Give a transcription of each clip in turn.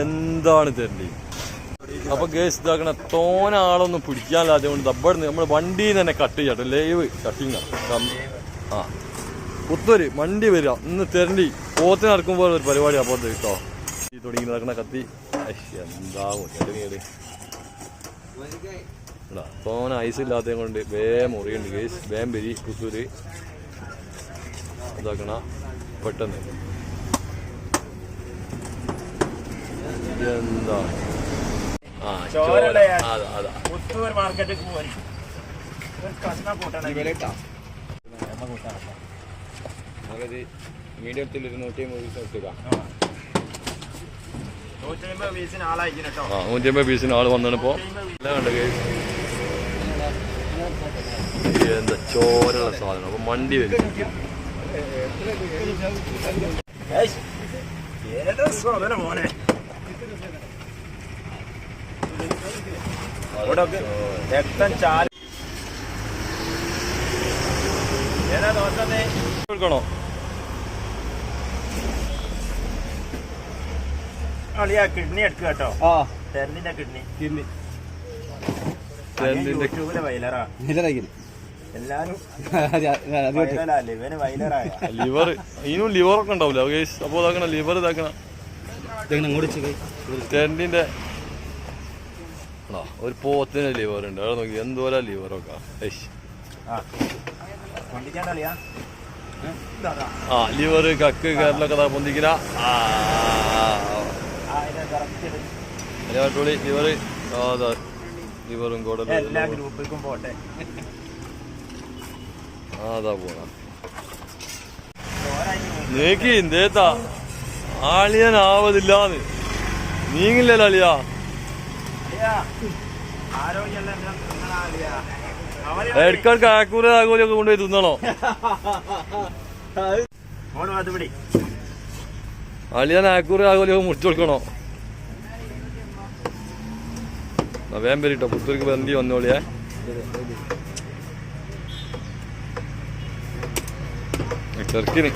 എന്താണ് തരണ്ടി? അപ്പൊ ഗേസ് ഇതാക്കണ തോന ആളൊന്നും പിടിക്കാനില്ലാതെ കൊണ്ട് ദബ്ബടുന്ന് നമ്മൾ വണ്ടിയിൽ തന്നെ കട്ട്. ചെയ്യട്ടെ ലൈവ് കട്ടിങ് ആ. പുത്തൂര് വണ്ടി വരിക. ഇന്ന് തെരണ്ടി. പോത്തിന് നടക്കുമ്പോൾ ഒരു പരിപാടി അപ്പുറത്ത് കേട്ടോ. ഈ തുടങ്ങി നടക്കണ കത്തി. ഇടാ തോന ഐസ് ഇല്ലാത്തത് കൊണ്ട് വേം മുറിയുണ്ട് ഗേസ് വേം പെരി പുത്തൂര്. ഇതാക്കണ പെട്ടെന്ന് എന്താ ആ ചോര ചോരല്ലേ? അതാ അതാ പുത്തൂർ മാർക്കറ്റിൽ പോയി കഷ്ണം കൂട്ടണം അതായത് മീഡിയത്തിൽ ഒരു നൂറ്റി അമ്പത് പീസ് എടുക്കുക നൂറ്റി അമ്പത് പീസിന് ആളായിരിക്കും കേട്ടോ ആ നൂറ്റി അമ്പത് പീസിന് ആൾ വന്നപ്പോ എല്ലാം കണ്ട കേസ് എന്താ ചോരുള്ള സാധനം അപ്പൊ മണ്ടി വരും ഏതാ മോനെ രക്തം ചാൽ ഏതാ അളിയാ കിഡ്നി എടുക്കുക കേട്ടോ. ആ. തെരഞ്ഞിന്റെ കിഡ്നി. കിഡ്നി. യൂട്യൂബിലെ എല്ലാരും ലിവർ ഇതിനും ലിവർ ഒക്കെ ഉണ്ടാവില്ല അപ്പൊ ഇതാക്കണ ലിവർ ഇതാക്കണ. ആ ഒരു പോത്തിന് ലിവർ ഉണ്ട്. അവിടെ നോക്കി എന്തോരാ ലിവറൊക്കെ ആ. ലിവർ കക്ക് കയറിലൊക്കെ പൊന്തിക്കില്ല അടിപൊളി. ലിവർ അതാ. ലിവറും കൂടെ അതാ പോണ. നീക്കി എന്തേത്താ? ആളിയനാവതില്ലാന്ന്. നീങ്ങില്ലല്ലോ അളിയ ഇടക്കിടക്ക് ആക്കൂര ആകൂലൊക്കെ കൊണ്ടുപോയി തിന്നണോ? അളിയൻ അത് പിടി. ഒക്കെ ആക്കൂര മുറിച്ചു കൊടുക്കണോ? വേം പേരിട്ടോ പുത്തൂർക്ക് ബന്ധി വന്നോളിയേ ചെറുക്കിന്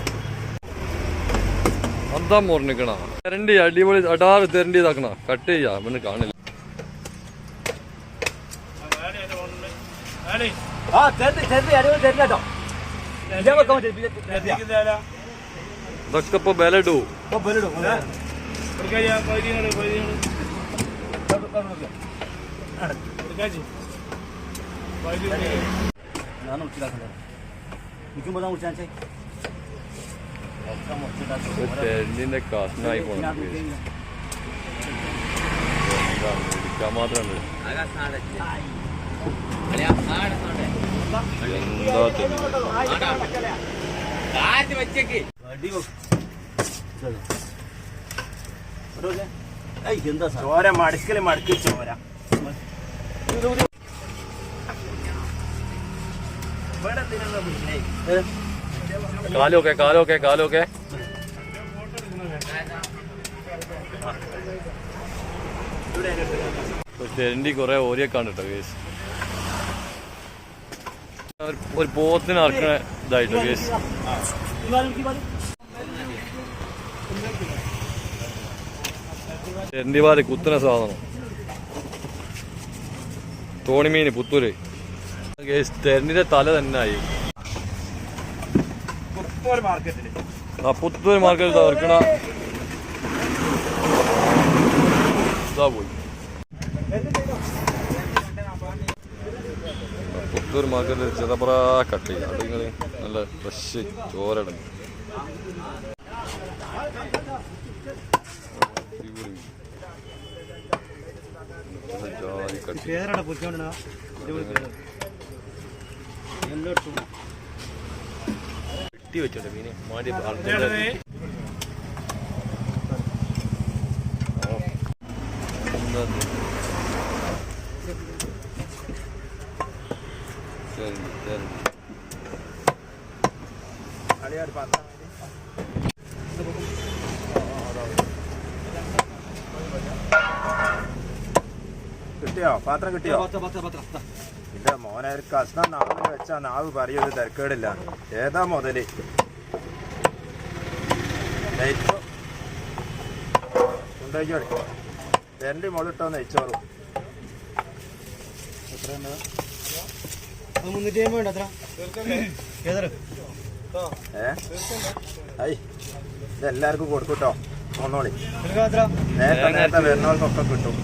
അതാ മുറിഞ്ഞിക്കണ തെരണ്ടി അടിപൊളി അടാറ് തെരണ്ടി ഇതാക്കണ. കട്ട് ചെയ്യാ പിന്നെ കാണില്ല. ഇതൊക്കെ ഇപ്പൊ ബലടൂ ഞാൻ മുറിച്ചിട്ടാക്കണ്ടേ നിൽക്കുമ്പോൾ ഞാൻ മുറിച്ചാൽ തെരണ്ടിന്റെ കഷ്ണായി പോണ ഇടിക്കാൻ മാത്രണ്ട് എന്താ എന്താ സാർ ചോര മടുക്കൽ മടുക്കി ചോര ഇവിടെ. കാലൊക്കെ കാലൊക്കെ കാലൊക്കെ ഇവിടെ അതിന്റെ അടുത്ത് തെരണ്ടി കുറെ ഓരിയൊക്കെ ഉണ്ട് കേട്ടോ കേസ് ഒരു- പോത്തിന് അറക്കണ ഇതായിട്ടോ കേസ് തെരണ്ടി വാൽ കുത്തുന്ന സാധനം. തോണിമീന് പുത്തൂര്. കേസ് തെരണ്ടിന്റെ തല തന്നെ ആയി. പുത്തൂർ മാർക്കറ്റിൽ ആ പുത്തൂര് മാർക്കറ്റ് തകർക്കണ ഇതാ പോയി. പുത്തൂർ മാർക്കറ്റിൽ ചെതപ്ര കട്ട് ചെയ്യുക അത് നിങ്ങൾ നല്ല ഫ്രഷ് ചോരടങ്ങി ജാതി കട്ട്. ചെയ്യും. പേരട പൊരിച്ചോണ്ടാ എല്ലായിടത്തും വെട്ടി വെച്ചോട്ടെ മീനെ മാടി പറഞ്ഞ എന്താ ഇത്? ശരി ശരി അളിയാർ പാത്രം കിട്ടിയോ പാത്രം കിട്ടിയോ പത്ര പത്ര പത്ര ഇല്ല മോനെ ഒരു കഷ്ണം നാവിൽ വെച്ചാ നാവ് പറയൊരു തിരക്കേടില്ല. ഏതാ മുതൽ? കൊണ്ടുപോയി എന്റെ മുകളിട്ടോ നെയ്ച്ചോറും. മുന്നൂറ്റി അമ്പത് അത്ര. ഏ? ഐ കൊടുക്കൂട്ടോ ഒന്നോളി എത്ര നേരത്തെ നേരത്തെ വരുന്നവർക്കൊക്കെ കിട്ടും.